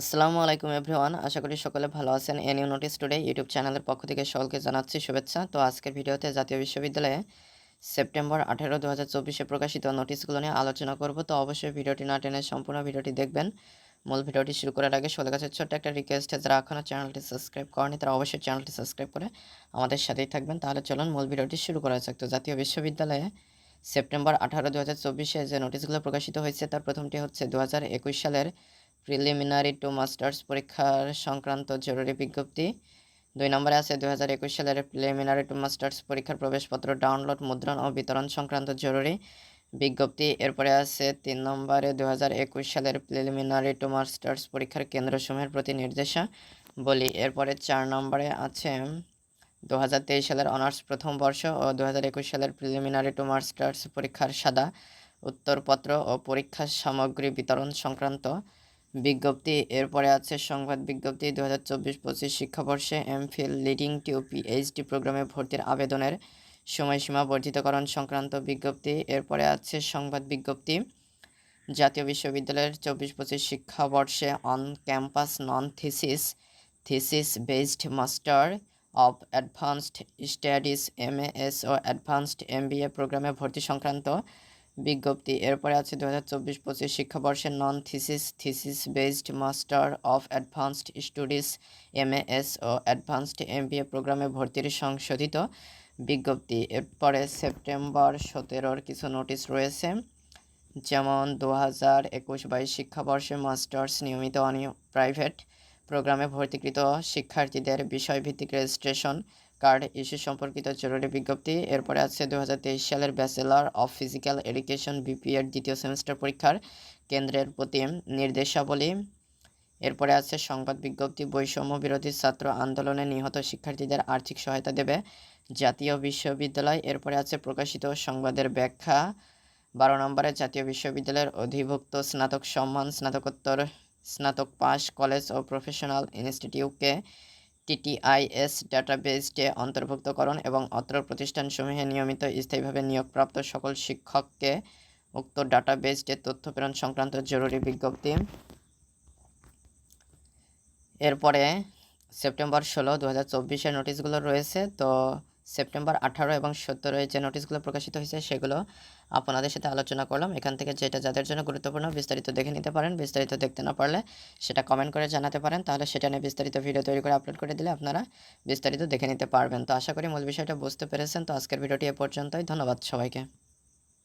আসসালামু আলাইকুম এভরিওয়ান, আশা করি সকলে ভালো আছেন। A new notice today YouTube চ্যানেলের পক্ষ থেকে সকলকে জানাচ্ছি শুভেচ্ছা। তো আজকের ভিডিওতে জাতীয় বিশ্ববিদ্যালয়ে সেপ্টেম্বর আঠেরো দু হাজার চব্বিশে প্রকাশিত নোটিশগুলো নিয়ে আলোচনা করব। তো অবশ্যই ভিডিওটি না টেনে সম্পূর্ণ ভিডিওটি দেখবেন। মূল ভিডিওটি শুরু করার আগে সকলের কাছে ছোট্ট একটা রিকোয়েস্ট যারা এখনও চ্যানেলটি সাবস্ক্রাইব করেনি তারা অবশ্যই চ্যানেলটি সাবস্ক্রাইব করে আমাদের সাথেই থাকবেন। তাহলে চলুন মূল ভিডিওটি শুরু করা যাক। তো জাতীয় বিশ্ববিদ্যালয়ে সেপ্টেম্বর আঠারো দু হাজার চব্বিশে যে নোটিশগুলো প্রকাশিত হয়েছে, তার প্রথমটি হচ্ছে দু হাজার একুশ সালের প্রিলিমিনারি টু মাস্টার্স পরীক্ষার সংক্রান্ত জরুরি বিজ্ঞপ্তি। দুই নম্বরে আছে দু হাজার একুশ সালের প্রিলিমিনারি টু মাস্টার্স পরীক্ষার প্রবেশপত্র ডাউনলোড, মুদ্রণ ও বিতরণ সংক্রান্ত জরুরি বিজ্ঞপ্তি। এরপরে আছে তিন নম্বরে দু হাজার একুশ সালের প্রিলিমিনারি টু মাস্টার্স পরীক্ষার কেন্দ্রসমূহের প্রতি নির্দেশা বলি এরপরে চার নম্বরে আছে দু হাজার তেইশ সালের অনার্স প্রথম বর্ষ ও দু হাজার একুশ সালের প্রিলিমিনারি টু মাস্টার্স পরীক্ষার সাদা উত্তরপত্র ও পরীক্ষা সামগ্রী বিতরণ সংক্রান্ত বিজ্ঞপ্তি, এরপরে আছে সংবাদ বিজ্ঞপ্তি দু হাজার চব্বিশ পঁচিশ শিক্ষাবর্ষে এমফিল লিডিং টু পিএইচডি প্রোগ্রামে ভর্তির আবেদনের সময়সীমা বর্ধিতকরণ সংক্রান্ত বিজ্ঞপ্তি, এরপরে আছে সংবাদ বিজ্ঞপ্তি, জাতীয় বিশ্ববিদ্যালয়ের চব্বিশ পঁচিশ শিক্ষাবর্ষে on campus non thesis thesis based master of advanced studies, MAS O advanced M B A প্রোগ্রামে ভর্তি সংক্রান্ত বিজ্ঞপ্তি, এরপরে আছে দু হাজার চব্বিশ পঁচিশ শিক্ষাবর্ষের non thesis thesis based master of advanced studies S O advanced MBA প্রোগ্রামে ভর্তির সংশোধিত বিজ্ঞপ্তি। এরপরে সেপ্টেম্বর সতেরোর কিছু নোটিশ রয়েছে, যেমন দু হাজার একুশ বাইশ শিক্ষাবর্ষে মাস্টার্স নিয়মিত অনিয়ম প্রাইভেট প্রোগ্রামে ভর্তিকৃত শিক্ষার্থীদের বিষয়ভিত্তিক রেজিস্ট্রেশন কার্ড ইস্যু সম্পর্কিত জরুরি বিজ্ঞপ্তি। এরপরে আছে দু হাজার তেইশ সালের ব্যাচেলর অফ ফিজিক্যাল এডুকেশন বিপিএর দ্বিতীয় সেমিস্টার পরীক্ষার কেন্দ্রের প্রতি নির্দেশাবলী। এরপরে আছে সংবাদ বিজ্ঞপ্তি, বৈষম্য বিরোধী ছাত্র আন্দোলনে নিহত শিক্ষার্থীদের আর্থিক সহায়তা দেবে জাতীয় বিশ্ববিদ্যালয়। এরপরে আছে প্রকাশিত সংবাদের ব্যাখ্যা, বারো নম্বরে জাতীয় বিশ্ববিদ্যালয়ের অধিভুক্ত স্নাতক সম্মান, স্নাতকোত্তর, স্নাতক পাস কলেজ ও প্রফেশনাল ইনস্টিটিউটকে টিটিআইএস ডাটাবেসে অন্তর্ভুক্তকরণ এবং অত্র প্রতিষ্ঠানসমূহে নিয়মিত স্থায়ীভাবে নিয়োগপ্রাপ্ত সকল শিক্ষককে উক্ত ডাটাবেসে তথ্য প্রেরণ সংক্রান্ত জরুরি বিজ্ঞপ্তি। এরপরে সেপ্টেম্বর ষোলো দু হাজার চব্বিশের নোটিশগুলো রয়েছে। তো সেপ্টেম্বর আঠারো এবং সতেরোয় যে নোটিশগুলো প্রকাশিত হয়েছে, সেগুলো আপনাদের সাথে আলোচনা করলাম। এখান থেকে যেটা যাদের জন্য গুরুত্বপূর্ণ, বিস্তারিত দেখে নিতে পারেন, বিস্তারিত দেখতে না পারলে সেটা কমেন্ট করে জানাতে পারেন। তাহলে সেটা নিয়ে বিস্তারিত ভিডিও তৈরি করে আপলোড করে দিলে আপনারা বিস্তারিত দেখে নিতে পারবেন। তো আশা করি মূল বিষয়টা বুঝতে পেরেছেন। তো আজকের ভিডিওটি এ পর্যন্তই। ধন্যবাদ সবাইকে।